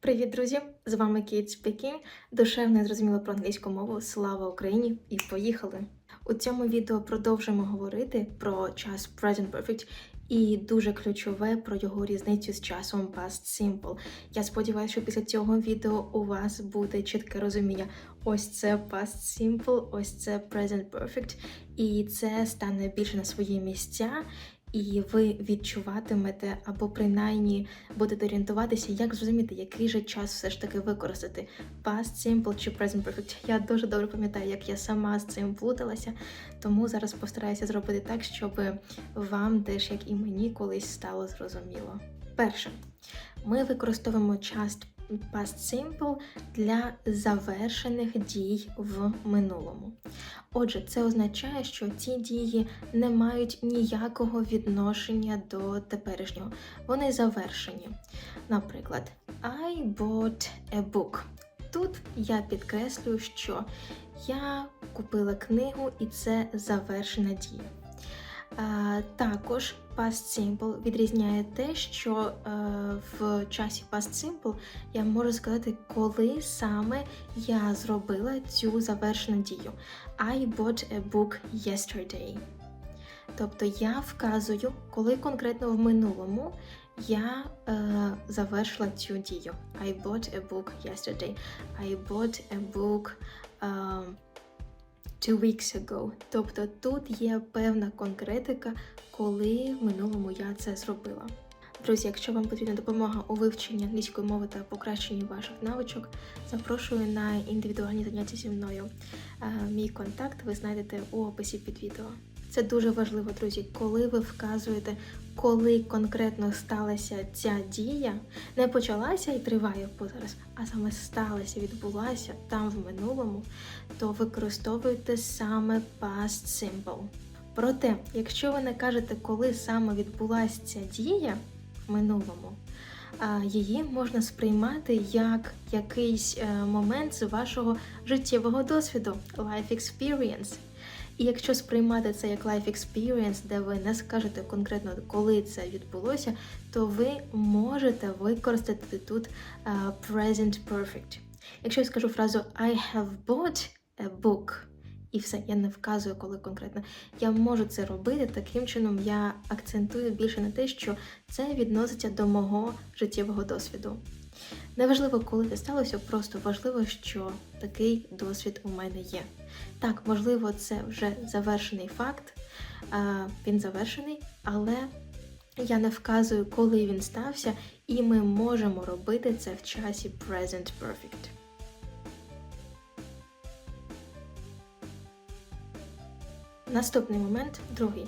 Привіт, друзі! З вами Кейт Speaking. Душевно і зрозуміло про англійську мову. Слава Україні! І поїхали! У цьому відео продовжимо говорити про час Present Perfect і дуже ключове про його різницю з часом Past Simple. Я сподіваюся, що після цього відео у вас буде чітке розуміння. Ось це Past Simple, ось це Present Perfect, і це стане більше на свої місця. І ви відчуватимете або принаймні будете орієнтуватися, як зрозуміти, який же час все ж таки використати Past Simple чи Present Perfect. Я дуже добре пам'ятаю, як я сама з цим плуталася, тому зараз постараюся зробити так, щоб вам теж, як і мені, колись стало зрозуміло. Перше, ми використовуємо час Past Simple для завершених дій в минулому. Отже, це означає, що ці дії не мають ніякого відношення до теперішнього. Вони завершені. Наприклад, I bought a book. Тут я підкреслюю, що я купила книгу і це завершена дія. Також Past Simple відрізняє те, що е, в часі Past Simple я можу сказати, коли саме я зробила цю завершену дію. I bought a book yesterday. Тобто я вказую, коли конкретно в минулому я е, завершила цю дію. I bought a book yesterday. I bought a book е, two weeks ago. Тобто тут є певна конкретика, коли в минулому я це зробила. Друзі, якщо вам потрібна допомога у вивченні англійської мови та покращенні ваших навичок, запрошую на індивідуальні заняття зі мною. Е, Мій контакт ви знайдете у описі під відео. Це дуже важливо, друзі, коли ви вказуєте, коли конкретно сталася ця дія, не почалася і триває зараз, а саме сталася, відбулася там в минулому, то використовуйте саме past simple. Проте, якщо ви не кажете, коли саме відбулася ця дія в минулому, її можна сприймати як якийсь е, момент з вашого життєвого досвіду, life experience. І якщо сприймати це як life experience, де ви не скажете конкретно, коли це відбулося, то ви можете використати тут а, present perfect. Якщо я скажу фразу I have bought a book, і все, я не вказую, коли конкретно. Я можу це робити таким чином, я акцентую більше на те, що це відноситься до мого життєвого досвіду. Неважливо, коли це сталося, просто важливо, що такий досвід у мене є. Так, можливо, це вже завершений факт, він завершений, але я не вказую, коли він стався, і ми можемо робити це в часі Present Perfect. Наступний момент, другий.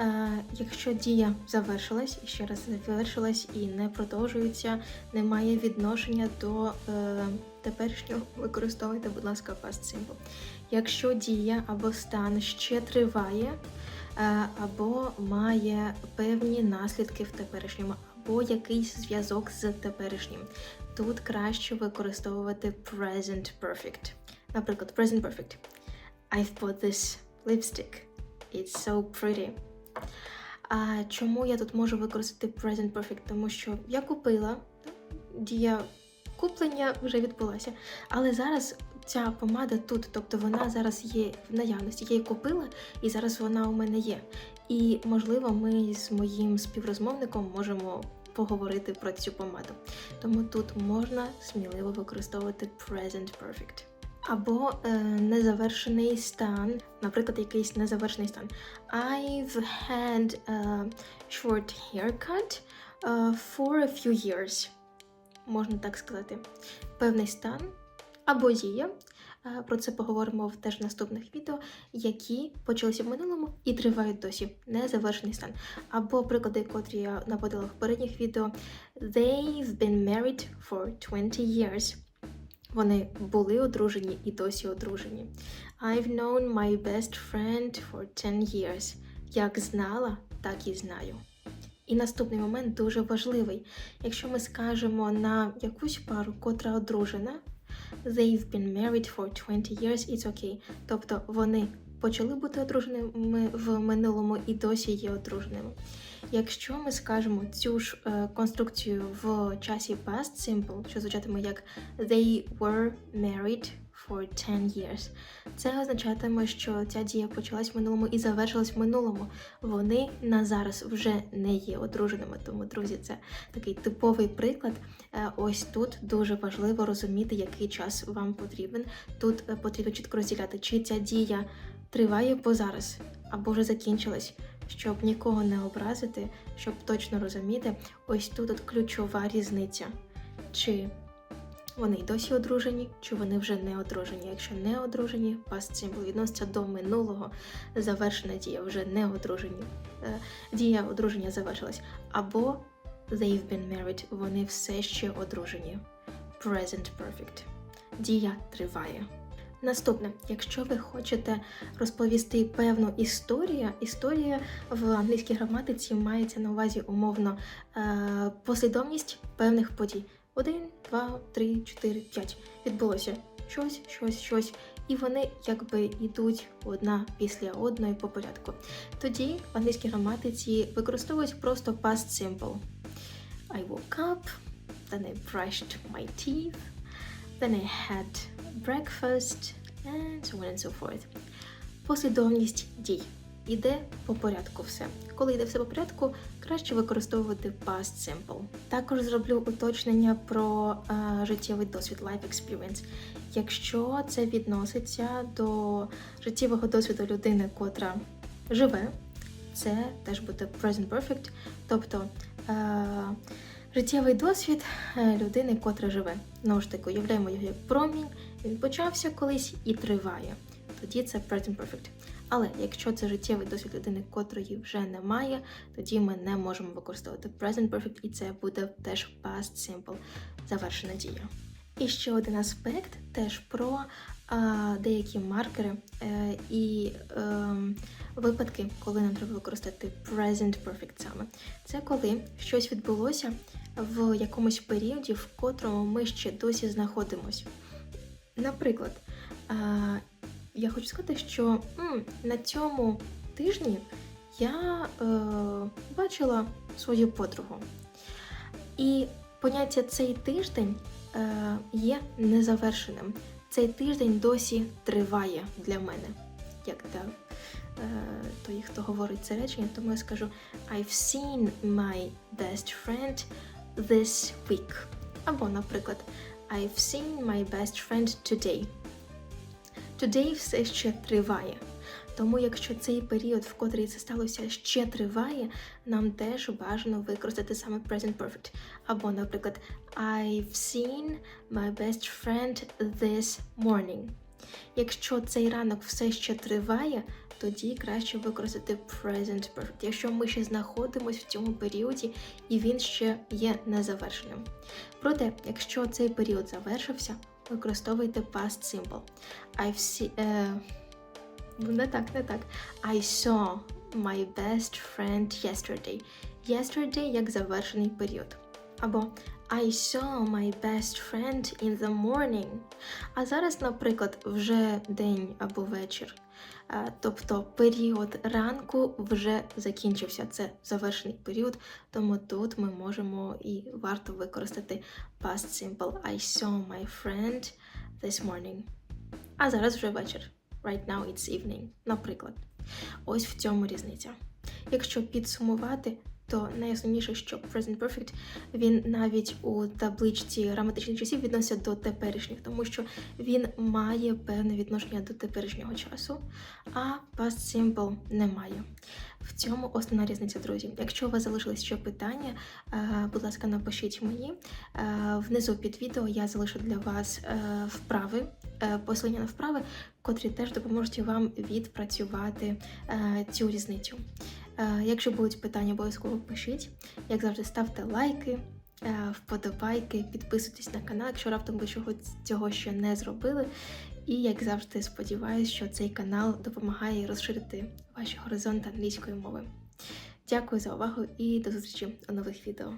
Е, якщо дія завершилась, і ще раз завершилась і не продовжується, не має відношення до е, теперішнього, використовуйте, будь ласка, past simple. Якщо дія або стан ще триває, е, або має певні наслідки в теперішньому, або якийсь зв'язок з теперішнім, тут краще використовувати present perfect. Наприклад, present perfect. I've bought this lipstick. It's so pretty. А чому я тут можу використати Present Perfect? Тому що я купила, дія куплення вже відбулася. Але зараз ця помада тут, тобто вона зараз є в наявності. Я її купила, і зараз вона у мене є. І, можливо, ми з моїм співрозмовником можемо поговорити про цю помаду. Тому тут можна сміливо використовувати Present Perfect. Або е, незавершений стан, наприклад, якийсь незавершений стан. I've had a short haircut uh, for a few years. Можна так сказати. Певний стан або дія. е, Про це поговоримо в теж наступних відео, які почалися в минулому і тривають досі. Незавершений стан. Або приклади, котрі я наводила в попередніх відео. They've been married for 20 years. Вони були одружені і досі одружені. I've known my best friend for 10 years. Як знала, так і знаю. І наступний момент дуже важливий. Якщо ми скажемо на якусь пару, котра одружена, they've been married for 20 years, it's okay. Тобто вони почали бути одруженими в минулому і досі є одруженими. Якщо ми скажемо цю ж е, конструкцію в часі past simple, що звучатиме як they were married for 10 years, це означатиме, що ця дія почалась в минулому і завершилась в минулому. Вони на зараз вже не є одруженими. Тому, друзі, це такий типовий приклад. Е, Ось тут дуже важливо розуміти, який час вам потрібен. Тут е, потрібно чітко розділяти, чи ця дія триває по зараз або вже закінчилась, щоб нікого не образити, щоб точно розуміти, ось тут от ключова різниця. Чи вони й досі одружені, чи вони вже не одружені. Якщо не одружені, past simple відноситься до минулого, завершена дія вже не одружені. Е, Дія одруження завершилась. Або they've been married, вони все ще одружені. Present perfect. Дія триває. Наступне, якщо ви хочете розповісти певну історію, історія в англійській граматиці мається на увазі умовно е, послідовність певних подій. Один, два, три, чотири, п'ять. Відбулося щось, щось, щось. І вони якби йдуть одна після одної по порядку. Тоді в англійській граматиці використовують просто past simple. I woke up, then I brushed my teeth, then I had breakfast, and so on and so forth. Послідовність дій. Іде по порядку все. Коли йде все по порядку, краще використовувати past simple. Також зроблю уточнення про е, життєвий досвід life experience. Якщо це відноситься до життєвого досвіду людини, котра живе, це теж буде present perfect, тобто е, життєвий досвід е, людини, котра живе. Знову ж таки, уявляємо його як промінь, він почався колись і триває. Тоді це present perfect. Але якщо це життєвий досвід людини, котрої вже немає, тоді ми не можемо використовувати present perfect, і це буде теж past simple, завершена дія. І ще один аспект теж про а, деякі маркери е, і е, випадки, коли нам треба використати present perfect саме. Це коли щось відбулося в якомусь періоді, в котрому ми ще досі знаходимося. Наприклад, я хочу сказати, що на цьому тижні я е, бачила свою подругу. І поняття цей тиждень е, є незавершеним. Цей тиждень досі триває для мене. Як та, е, той, хто говорить це речення, тому я скажу I've seen my best friend this week. Або, наприклад, I've seen my best friend today. Today все ще триває. Тому, якщо цей період, в котрий це сталося, ще триває, нам теж бажано використати саме present perfect. Або, наприклад, I've seen my best friend this morning. Якщо цей ранок все ще триває, тоді краще використати present perfect. Якщо ми ще знаходимося в цьому періоді і він ще є незавершеним. Проте, якщо цей період завершився, використовуйте past simple. I've seen... Е... Не так, не так. I saw my best friend yesterday. Yesterday як завершений період. Або I saw my best friend in the morning. А зараз, наприклад, вже день або вечір. Тобто період ранку вже закінчився. Це завершений період, тому тут ми можемо і варто використати past simple. I saw my friend this morning. А зараз вже вечір. Right now it's evening, наприклад. Ось в цьому різниця. Якщо підсумувати, то найосновніше, що present perfect, він навіть у табличці граматичних часів відноситься до теперішніх, тому що він має певне відношення до теперішнього часу, а past simple не має. В цьому основна різниця, друзі. Якщо у вас залишились ще питання, е, будь ласка, напишіть мені. Е, Внизу під відео я залишу для вас е, вправи, посилання на вправи, котрі теж допоможуть вам відпрацювати цю різницю. Е, Якщо будуть питання, обов'язково пишіть. Як завжди, ставте лайки, е, вподобайки, підписуйтесь на канал, якщо раптом ви цього ще не зробили. І як завжди, сподіваюся, що цей канал допомагає розширити ваші горизонти англійської мови. Дякую за увагу і до зустрічі у нових відео.